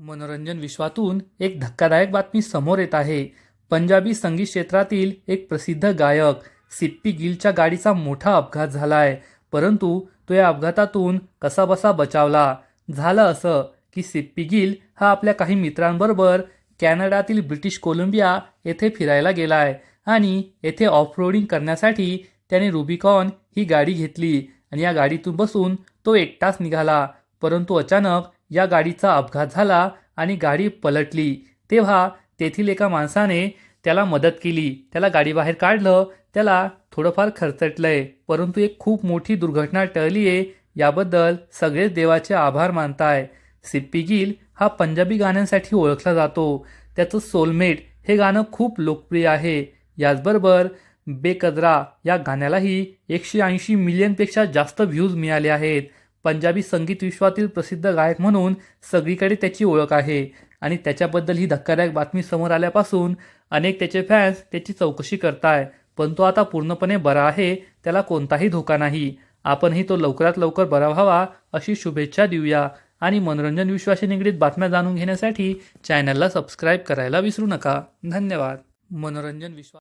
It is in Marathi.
मनोरंजन विश्वातून एक धक्कादायक बातमी समोर येत आहे. पंजाबी संगीत क्षेत्रातील एक प्रसिद्ध गायक सिप्पी गिलच्या गाडीचा मोठा अपघात झाला आहे परंतु तो या अपघातातून कसाबसा बचावला. झालं असं की सिप्पी गिल हा आपल्या काही मित्रांबरोबर कॅनडातील ब्रिटिश कोलंबिया येथे फिरायला गेला आहे आणि येथे ऑफ रोडिंग करण्यासाठी त्याने रुबिकॉन ही गाडी घेतली आणि या गाडीतून बसून तो एकटाच निघाला. परंतु अचानक या गाडीचा अपघात झाला आणि गाडी पलटली. तेव्हा तेथील एका माणसाने त्याला मदत केली. त्याला गाडीबाहेर काढलं. त्याला थोडंफार खरचटलंय परंतु एक खूप मोठी दुर्घटना टळली आहे याबद्दल सगळेच देवाचे आभार मानताय. सिप्पी गिल हा पंजाबी गाण्यांसाठी ओळखला जातो. त्याचं सोलमेट हे गाणं खूप लोकप्रिय आहे. याचबरोबर बेकदरा या गाण्यालाही एकशे ऐंशी मिलियनपेक्षा जास्त व्ह्यूज मिळाले आहेत. पंजाबी संगीत विश्वातील प्रसिद्ध गायक म्हणून सगळीकडे त्याची ओळख आहे. आणि त्याच्याबद्दल ही धक्कादायक बातमी समोर आल्यापासून अनेक त्याचे फॅन्स त्याची चौकशी करताय. पण तो आता पूर्णपणे बरा आहे त्याला कोणताही धोका नाही. आपणही तो लवकरात लवकर बरा व्हावा अशी शुभेच्छा देऊया. आणि मनोरंजन विश्वाशी निगडीत बातम्या जाणून घेण्यासाठी चॅनलला सबस्क्राईब करायला विसरू नका. धन्यवाद. मनोरंजन विश्वास